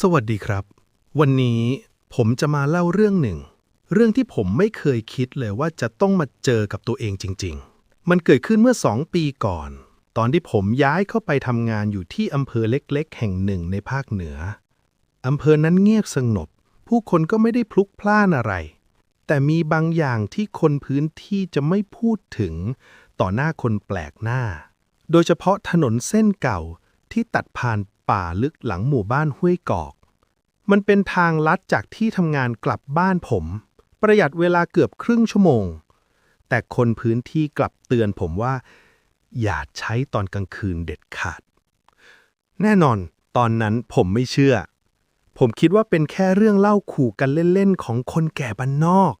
สวัสดีครับ วันนี้ผมจะมาเล่าเรื่องหนึ่ง เรื่องที่ผมไม่เคยคิดเลยว่าจะต้องมาเจอกับตัวเองจริง ๆ มันเกิดขึ้นเมื่อสองปีก่อน ตอนที่ผมย้ายเข้าไปทำงานอยู่ที่อำเภอเล็กๆ แห่งหนึ่งในภาคเหนืออำเภอนั้นเงียบสงบ ผู้คนก็ไม่ได้พลุกพล่านอะไร แต่มีบางอย่างที่คนพื้นที่จะไม่พูดถึง ต่อหน้าคนแปลกหน้า โดยเฉพาะถนนเส้นเก่าที่ตัดผ่าน ป่าลึกหลังหมู่บ้านห้วยกอก มันเป็นทางลัดจากที่ทำงานกลับบ้านผม ประหยัดเวลาเกือบครึ่งชั่วโมง แต่คนพื้นที่กลับเตือนผมว่า อย่าใช้ตอนกลางคืนเด็ดขาด แน่นอนตอนนั้นผมไม่เชื่อ ผมคิดว่าเป็นแค่เรื่องเล่าขู่กันเล่นๆของคนแก่บ้านนอก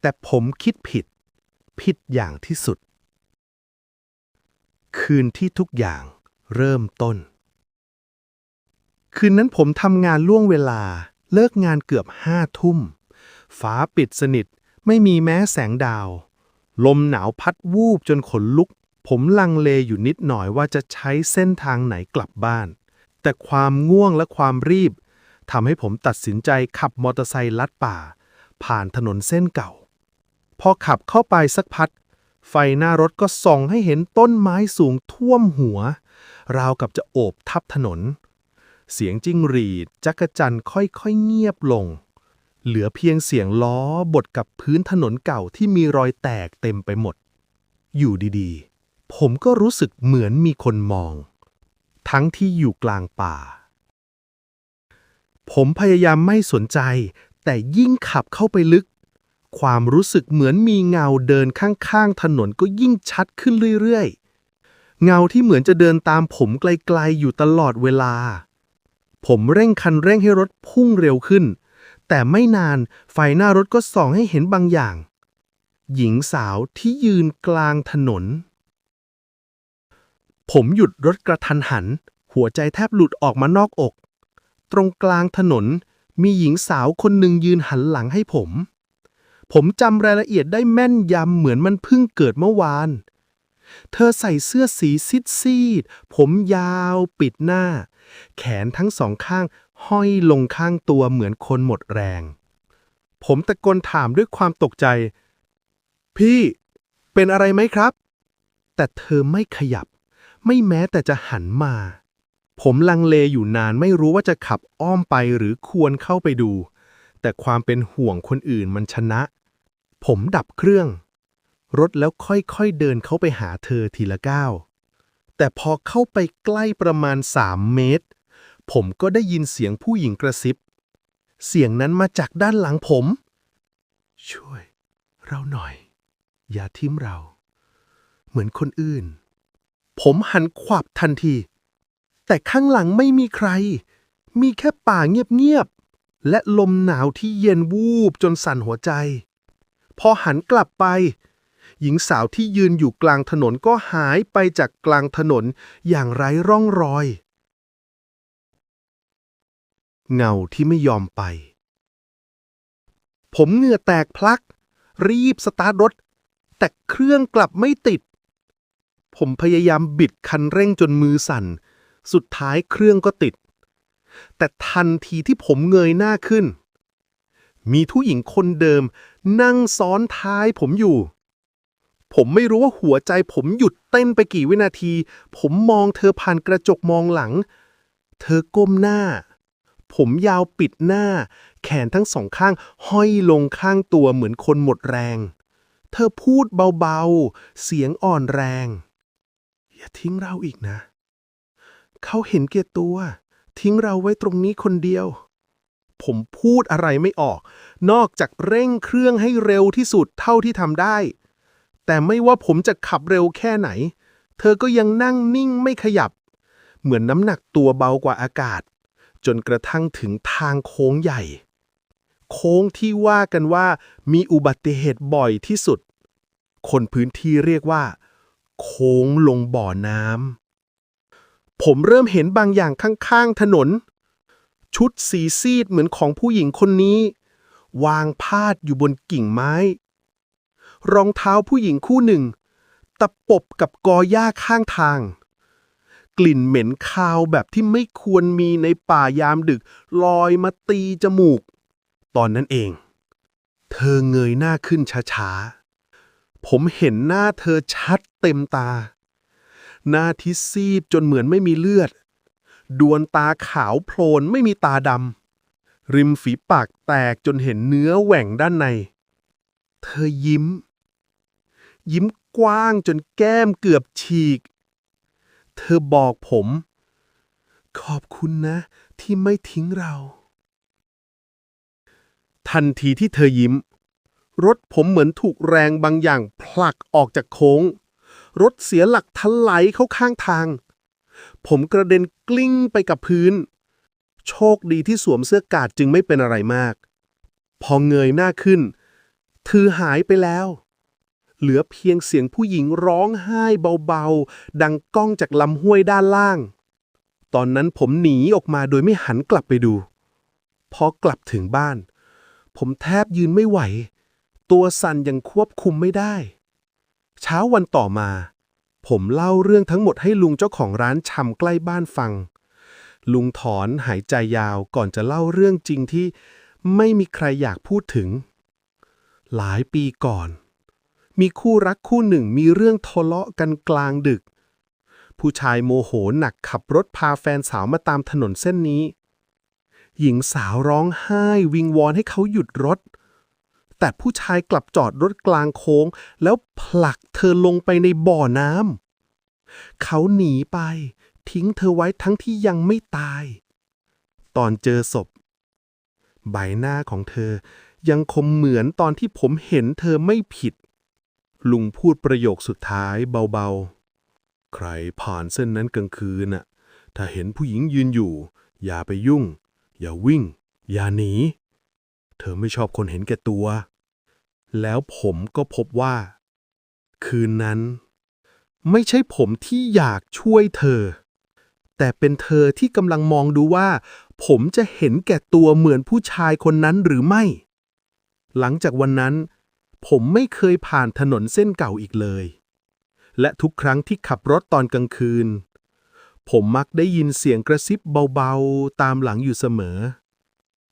แต่ผมคิดผิด ผิดอย่างที่สุด คืนที่ทุกอย่างเริ่มต้น คืนนั้นผมทำงานล่วงเวลา เลิกงานเกือบห้าทุ่ม ฟ้าปิดสนิท ไม่มีแม้แสงดาว ลมหนาวพัดวูบจนขนลุก ผมลังเลอยู่นิดหน่อยว่าจะใช้เส้นทางไหนกลับบ้าน แต่ความง่วงและความรีบทำให้ผมตัดสินใจขับมอเตอร์ไซค์ลัดป่า ผ่านถนนเส้นเก่า พอขับเข้าไปสักพักไฟหน้ารถก็ส่องให้เห็นต้นไม้สูงท่วมหัว ราวกับจะโอบทับถนน เสียงจิ้งหรีด จักรจันค่อยๆเงียบลง เหลือเพียงเสียงล้อบดกับพื้นถนนเก่าที่มีรอยแตกเต็มไปหมด อยู่ดีๆ ผมก็รู้สึกเหมือนมีคนมอง ทั้งที่อยู่กลางป่า ผมพยายามไม่สนใจ แต่ยิ่งขับเข้าไปลึก ความรู้สึกเหมือนมีเงาเดินข้างๆถนนก็ยิ่งชัดขึ้นเรื่อยๆ เงาที่เหมือนจะเดินตามผมไกลๆอยู่ตลอดเวลา ผมเร่งคันเร่งให้รถพุ่งเร็วขึ้น แต่ไม่นานไฟหน้ารถก็ส่องให้เห็นบางอย่าง หญิงสาวที่ยืนกลางถนน ผมหยุดรถกระทันหัน หัวใจแทบหลุดออกมานอกอก ตรงกลางถนนมีหญิงสาวคนหนึ่งยืนหันหลังให้ผม ผมจำรายละเอียดได้แม่นยำเหมือนมันเพิ่งเกิดเมื่อวาน เธอใส่เสื้อสีซิดซีดผมยาวปิดหน้า แขนทั้งสองข้างห้อยลงข้างตัวเหมือนคนหมดแรง ผมตะโกนถามด้วยความตกใจ พี่เป็นอะไรไหมครับ แต่เธอไม่ขยับ ไม่แม้แต่จะหันมา ผมลังเลอยู่นานไม่รู้ว่าจะขับอ้อมไปหรือควรเข้าไปดู แต่ความเป็นห่วงคนอื่นมันชนะ ผมดับเครื่อง รถแล้วค่อยๆเดินเข้าไปหาเธอทีละก้าว แต่พอเข้าไปใกล้ประมาณสามเมตร ผมก็ได้ยินเสียงผู้หญิงกระซิบ เสียงนั้นมาจากด้านหลังผม ช่วย เราหน่อย อย่าทิ้มเรา เหมือนคนอื่น ผมหันขวับทันที แต่ข้างหลังไม่มีใคร มีแค่ป่าเงียบๆ และลมหนาวที่เย็นวูบจนสั่นหัวใจ พอหันกลับไป หญิงสาวที่ยืนอยู่กลางถนนก็หายไปจากกลางถนนอย่างไร้ร่องรอย เงาที่ไม่ยอมไป ผมเหงื่อแตกพลัก รีบสตาร์ทรถ แต่เครื่องกลับไม่ติด ผมพยายามบิดคันเร่งจนมือสั่น สุดท้ายเครื่องก็ติด แต่ทันทีที่ผมเงยหน้าขึ้นมีผู้หญิงคนเดิมนั่งซ้อนท้ายผมอยู่ ผมไม่รู้ว่าหัวใจผมหยุดเต้นไปกี่วินาที ผมมองเธอผ่านกระจกมองหลัง เธอก้มหน้า ผมยาวปิดหน้า แขนทั้งสองข้างห้อยลงข้างตัวเหมือนคนหมดแรง เธอพูดเบาๆ เสียงอ่อนแรง อย่าทิ้งเราอีกนะ เขาเห็นแก่ตัว ทิ้งเราไว้ตรงนี้คนเดียวผมพูดอะไรไม่ออก นอกจากเร่งเครื่องให้เร็วที่สุดเท่าที่ทำได้ แต่ไม่ว่าผมจะขับเร็วแค่ไหน เธอก็ยังนั่งนิ่งไม่ขยับ เหมือนน้ำหนักตัวเบากว่าอากาศ จนกระทั่งถึงทางโค้งใหญ่ โค้งที่ว่ากันว่ามีอุบัติเหตุบ่อยที่สุด คนพื้นที่เรียกว่า โค้งลงบ่อน้ำผมเริ่มเห็นบางอย่างข้างๆถนน ชุดสีซีดเหมือนของผู้หญิงคนนี้ วางพาดอยู่บนกิ่งไม้ รองเท้าผู้หญิงคู่หนึ่ง ตะปบกับกอหญ้าข้างทาง กลิ่นเหม็นคาวแบบที่ไม่ควรมีในป่ายามดึกลอยมาตีจมูก ตอนนั้นเอง เธอเงยหน้าขึ้นช้าๆ ผมเห็นหน้าเธอชัดเต็มตา หน้าที่ซีดจนเหมือนไม่มีเลือด ดวงตาขาวโพลนไม่มีตาดำริมฝีปากแตกจนเห็นเนื้อแหว่งด้านใน เธอยิ้ม ยิ้มกว้างจนแก้มเกือบฉีก เธอบอกผม ขอบคุณนะ ที่ไม่ทิ้งเรา ทันทีที่เธอยิ้ม รถผมเหมือนถูกแรงบางอย่างผลักออกจากโค้ง รถเสียหลักทลายเข้าข้างทาง ผมกระเด็นกลิ้งไปกับพื้น โชคดีที่สวมเสื้อกาดจึงไม่เป็นอะไรมาก พอเงยหน้าขึ้นเธอหายไปแล้ว เหลือเพียงเสียงผู้หญิงร้องไห้เบาๆ ดังก้องจากลำห้วยด้านล่าง ตอนนั้นผมหนีออกมาโดยไม่หันกลับไปดู พอกลับถึงบ้าน ผมแทบยืนไม่ไหว ตัวสั่นยังควบคุมไม่ได้ เช้าวันต่อมา ผมเล่าเรื่องทั้งหมดให้ลุงเจ้าของร้านชำใกล้บ้านฟัง ลุงถอนหายใจยาวก่อนจะเล่าเรื่องจริงที่ไม่มีใครอยากพูดถึง หลายปีก่อน มีคู่รักคู่หนึ่งมีเรื่องทะเลาะกันกลางดึก ผู้ชายโมโหหนักขับรถพาแฟนสาวมาตามถนนเส้นนี้ หญิงสาวร้องไห้วิงวอนให้เขาหยุดรถ แต่ผู้ชายกลับจอดรถกลางโค้ง แล้วผลักเธอลงไปในบ่อน้ำเขาหนีไป ทิ้งเธอไว้ทั้งที่ยังไม่ตาย ตอนเจอศพ ใบหน้าของเธอยังคมเหมือนตอนที่ผมเห็นเธอไม่ผิด ลุงพูดประโยคสุดท้ายเบาๆ ใครผ่านเส้นนั้นกลางคืนน่ะ ถ้าเห็นผู้หญิงยืนอยู่ อย่าไปยุ่ง อย่าวิ่ง อย่าหนี เธอไม่ชอบคนเห็นแก่ตัว แล้วผมก็พบว่า คืนนั้น ไม่ใช่ผมที่อยากช่วยเธอ แต่เป็นเธอที่กำลังมองดูว่า ผมจะเห็นแก่ตัวเหมือนผู้ชายคนนั้นหรือไม่ หลังจากวันนั้น ผมไม่เคยผ่านถนนเส้นเก่าอีกเลย และทุกครั้งที่ขับรถตอนกลางคืน ผมมักได้ยินเสียงกระซิบเบาๆ ตามหลังอยู่เสมอ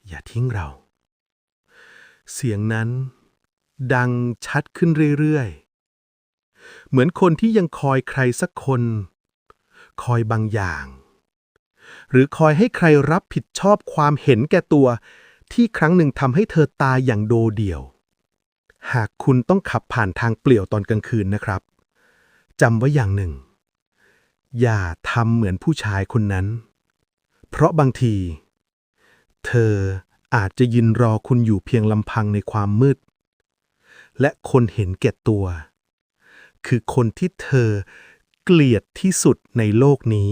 อย่าทิ้งเรา เสียงนั้น ดังชัดขึ้นเรื่อยๆ เหมือนคนที่ยังคอยใครสักคน คอยบางอย่าง หรือคอยให้ใครรับผิดชอบความเห็นแก่ตัวที่ครั้งหนึ่งทำให้เธอตายอย่างโดดเดี่ยว หากคุณต้องขับผ่านทางเปลี่ยวตอนกลางคืนนะครับจำไว้อย่างหนึ่ง อย่าทำเหมือนผู้ชายคนนั้น เพราะบางที เธออาจจะยืนรอคุณอยู่เพียงลำพังในความมืด และคนเห็นแก่ตัว คือคนที่เธอเกลียดที่สุดในโลกนี้